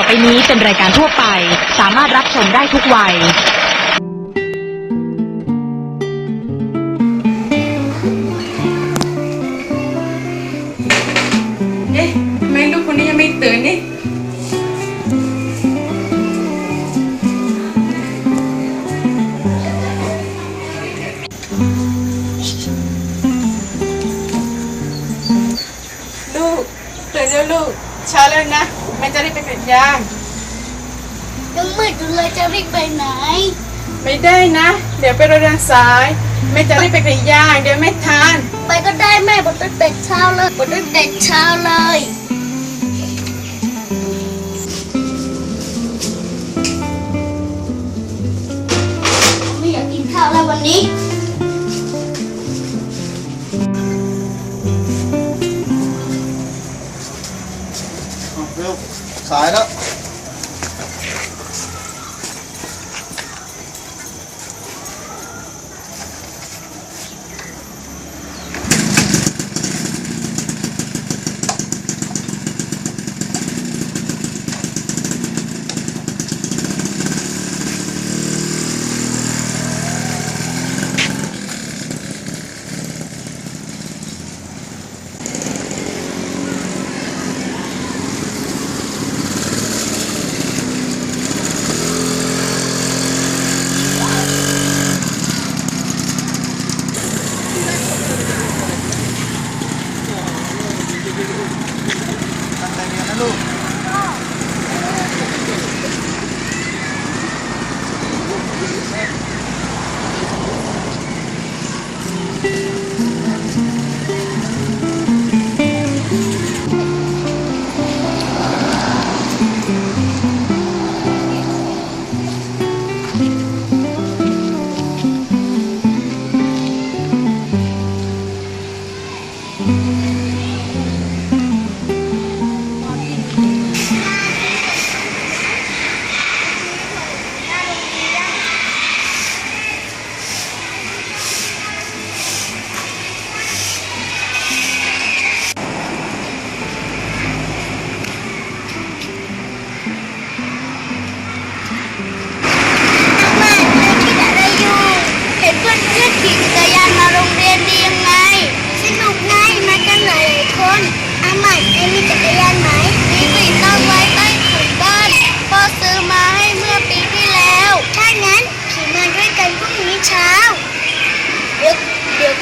ต่อไปนี้เป็นรายการทั่วไป สามารถรับชมได้ทุกวัย เอ๊ะทำไมลูกคนนี้ยังไม่ตื่นนี่ลูกตื่นแล้วลูกเช้าแล้วนะ แม่จะได้ไปกรีดยาง ยังมืดอยู่เลยจะรีบไปไหน ไม่ได้นะ เดี๋ยวไปโรงเรียนสายแม่จะได้ไปกรีดยาง เดี๋ยวไม่ทันไปก็ได้แม่บดตั้งแต่เช้าเลยบดตั้งแต่เช้าเลย ไม่อยากกินข้าวแล้ววันนี้ สายแล้ว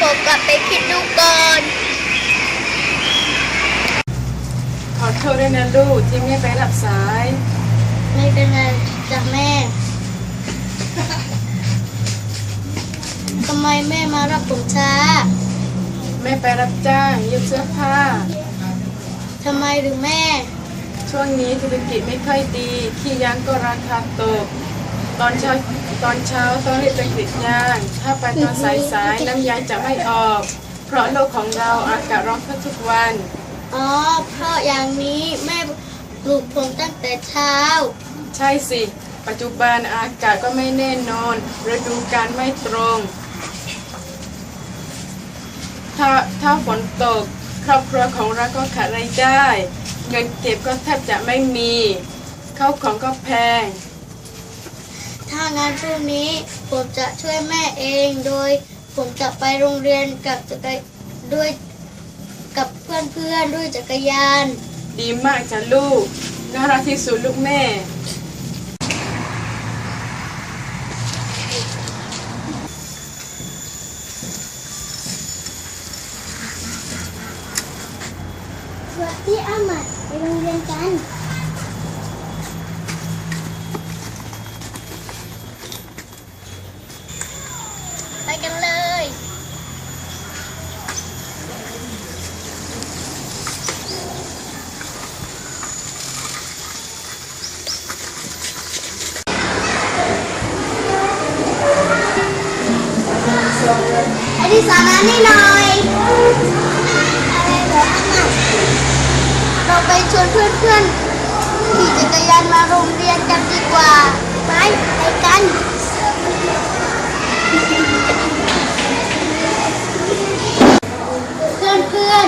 ผมกลับไปคิดดูก่อน ขอโทษด้วยนะลูกที่ไม่ไปรับสาย ไม่เป็นไรจ้ะแม่ทำไมแม่มารับผมช้าแม่ไปรับจ้างเย็บเสื้อผ้า ทำไมหรือแม่ ช่วงนี้เศรษฐกิจไม่ค่อยดี ขี้ยางก็ราคาตก ตอนเช้าตอนเช้าต้องรีบไปกรีดยาง ถ้าไปตอนสายสายๆน้ำยางจะไม่ออก เพราะโลกของเราอากาศร้อนขึ้นทุกวัน อ๋อ เพราะอย่างนี้แม่ปลุกผมตั้งแต่เช้า ใช่สิ ปัจจุบันอากาศก็ไม่แน่นอนฤดูกาลไม่ตรง ถ้าถ้าฝนตก ครอบครัวของเราก็ขาดรายได้ เงินเก็บก็แทบจะไม่มีข้าวของก็แพง ถ้างานพรุ่งนี้ผมจะช่วยแม่เองโดย ผมจะไปโรงเรียนกับจักรด้วยกับเพื่อนๆด้วยจักรยาน ดีมากจ้ะลูก น่ารักที่สุดลูกแม่ สวัสดีอาหมัดไปโรงเรียนกัน ที่สานานี่หน่อยเหรออาหมัดเราไปชวนเพื่อนๆขี่จักรยานมาโรงเรียนกันดีกว่า ไปไปกันเพื่อน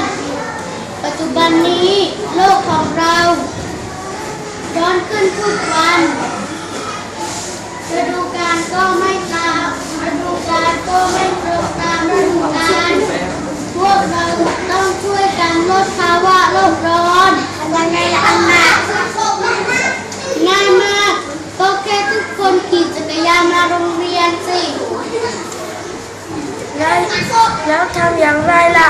ๆ ปัจจุบันนี้โลกของเรา ร้อนขึ้นทุกวันฤดูกาลก็ไม่ตามฤดูกาลก็ไม่ตรงตามฤดูกาลพวกเราต้องช่วยกันลดภาวะโลกร้อนยังไงล่ะอามาง่ายมาก ก็แค่ทุกคนขี่จักรยานมาโรงเรียนสิ แล้วแล้วทำ อย่างไรล่ะ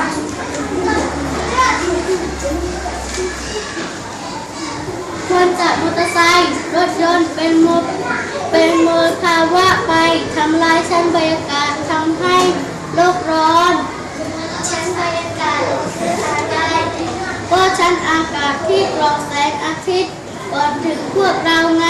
ควรจัดมอเตอร์ไซค์รถยนต์เป็นมเป็นมลภาวะไปทำลายชั้นบรรยากาศทำให้โลกร้อนชั้นบรรยากาศคืออะไรก็ชั้นอากาศที่กรองแสงอาทิตย์ก่อนถึงพวกเราไง